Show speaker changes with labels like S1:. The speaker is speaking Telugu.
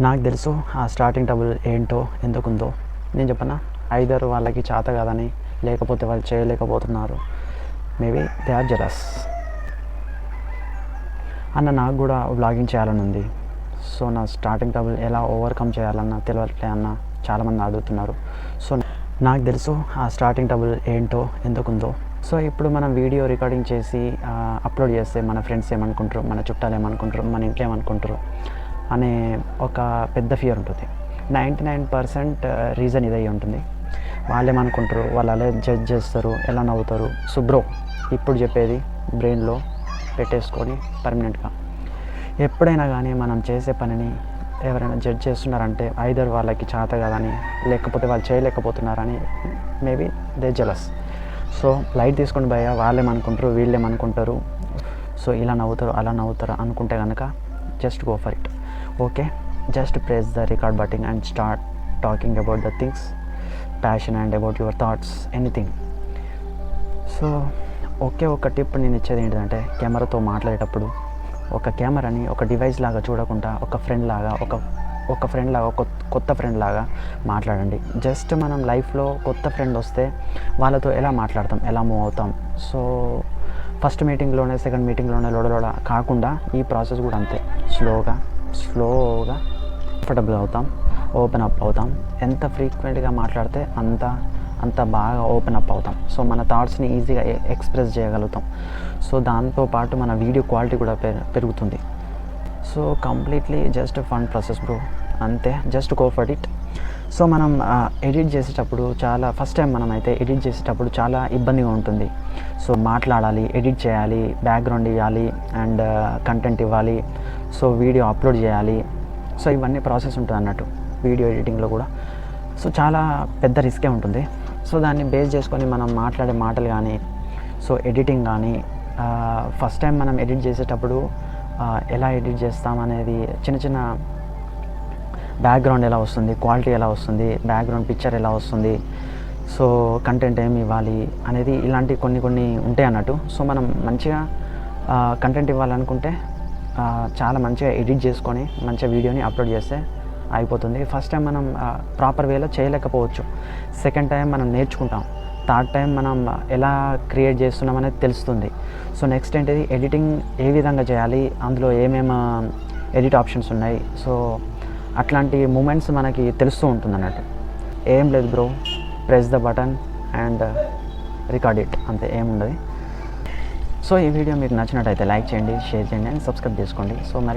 S1: నాకు తెలుసు ఆ స్టార్టింగ్ ట్రబుల్ ఏంటో ఎందుకుందో. నేను చెప్పనా? ఐదారు వాళ్ళకి చేత కాదని లేకపోతే వాళ్ళు చేయలేకపోతున్నారు. మేబీ దే ఆర్ జెలస్ అన్న నాకు కూడా బ్లాగింగ్ చేయాలని ఉంది. సో నా స్టార్టింగ్ ట్రబుల్ ఎలా ఓవర్కమ్ చేయాలన్న తెలియట్లే అన్న చాలామంది అడుగుతున్నారు. సో నాకు తెలుసు ఆ స్టార్టింగ్ ట్రబుల్ ఏంటో ఎందుకుందో. సో ఇప్పుడు మనం వీడియో రికార్డింగ్ చేసి అప్లోడ్ చేస్తే మన ఫ్రెండ్స్ ఏమనుకుంటారు? మన చుట్టాలు ఏమనుకుంటారు? మన ఇంట్లో ఏమనుకుంటారు? అనే ఒక పెద్ద ఫియర్ ఉంటుంది. నైంటీ నైన్ పర్సెంట్ రీజన్ ఇదై ఉంటుంది. వాళ్ళు ఏమనుకుంటారు వాళ్ళు అలా జడ్జ్ చేస్తారు? ఎలా నవ్వుతారు? శుభ్రో ఇప్పుడు చెప్పేది బ్రెయిన్లో పెట్టేసుకొని పర్మనెంట్గా ఎప్పుడైనా కానీ మనం చేసే పనిని ఎవరైనా జడ్జ్ చేస్తున్నారంటే ఐదర్ వాళ్ళకి చేత కాదని లేకపోతే వాళ్ళు చేయలేకపోతున్నారని maybe they jealous so light తీసుకొని భయ వాళ్ళేమనుకుంటారు? వీళ్ళేమనుకుంటారు? సో ఇలా నవ్వుతారు అలా నవ్వుతారు అనుకుంటే కనుక just go for it okay just press the record button and start talking about the things passion and about your thoughts anything so ఒకే ఒక టిప్ నేను ఇచ్చేది ఏంటంటే కెమెరాతో మాట్లాడేటప్పుడు ఒక కెమెరాని ఒక డివైస్ లాగా చూడకుండా ఒక ఫ్రెండ్ లాగా ఒక ఒక ఫ్రెండ్ లాగా ఒక కొత్త ఫ్రెండ్ లాగా మాట్లాడండి. జస్ట్ మనం లైఫ్లో కొత్త ఫ్రెండ్ వస్తే వాళ్ళతో ఎలా మాట్లాడతాం ఎలా మూవ్ అవుతాం? సో ఫస్ట్ మీటింగ్లోనే సెకండ్ మీటింగ్లోనే లోడలోడ కాకుండా ఈ ప్రాసెస్ కూడా అంతే స్లోగా స్లోగా కంఫర్టబుల్ అవుతాం ఓపెన్ అప్ అవుతాం. ఎంత ఫ్రీక్వెంట్గా మాట్లాడితే అంత అంత బాగా ఓపెన్ అప్ అవుతాం. సో మన థాట్స్ని ఈజీగా ఎక్స్ప్రెస్ చేయగలుగుతాం. సో దాంతోపాటు మన వీడియో క్వాలిటీ కూడా పె- పెరుగుతుంది. So completely just fun process bro. అంతే just go for it. So మనం ఎడిట్ చేసేటప్పుడు చాలా ఫస్ట్ టైం మనం అయితే ఎడిట్ చేసేటప్పుడు చాలా ఇబ్బందిగా ఉంటుంది. సో మాట్లాడాలి ఎడిట్ చేయాలి బ్యాక్గ్రౌండ్ ఇవ్వాలి అండ్ కంటెంట్ ఇవ్వాలి సో వీడియో అప్లోడ్ చేయాలి. సో ఇవన్నీ ప్రాసెస్ ఉంటుంది అన్నట్టు వీడియో ఎడిటింగ్లో కూడా. సో చాలా పెద్ద రిస్కే ఉంటుంది. సో దాన్ని బేస్ చేసుకొని మనం మాట్లాడే మాటలు కానీ సో ఎడిటింగ్ కానీ ఫస్ట్ టైం మనం ఎడిట్ చేసేటప్పుడు ఎలా ఎడిట్ చేస్తాం అనేది చిన్న చిన్న బ్యాక్గ్రౌండ్ ఎలా వస్తుంది క్వాలిటీ ఎలా వస్తుంది బ్యాక్గ్రౌండ్ పిక్చర్ ఎలా వస్తుంది సో కంటెంట్ ఏమి ఇవ్వాలి అనేది ఇలాంటి కొన్ని కొన్ని ఉంటాయి అన్నట్టు. సో మనం మంచిగా కంటెంట్ ఇవ్వాలనుకుంటే చాలా మంచిగా ఎడిట్ చేసుకొని మంచిగా వీడియోని అప్లోడ్ చేస్తే అయిపోతుంది. ఫస్ట్ టైం మనం ప్రాపర్ వేలో చేయలేకపోవచ్చు. సెకండ్ టైం మనం నేర్చుకుంటాం. థర్డ్ టైం మనం ఎలా క్రియేట్ చేస్తున్నాం అనేది తెలుస్తుంది. సో నెక్స్ట్ ఏంటిది? ఎడిటింగ్ ఏ విధంగా చేయాలి? అందులో ఏమేమి ఎడిట్ ఆప్షన్స్ ఉన్నాయి? సో అట్లాంటి మూమెంట్స్ మనకి తెలుస్తూ ఉంటుంది అన్నట్టు ఏం లేదు bro. Press the button and record it అంతే ఏముండదు. సో ఈ వీడియో మీకు నచ్చినట్టయితే లైక్ చేయండి షేర్ చేయండి అండ్ సబ్స్క్రైబ్ చేసుకోండి. సో మరి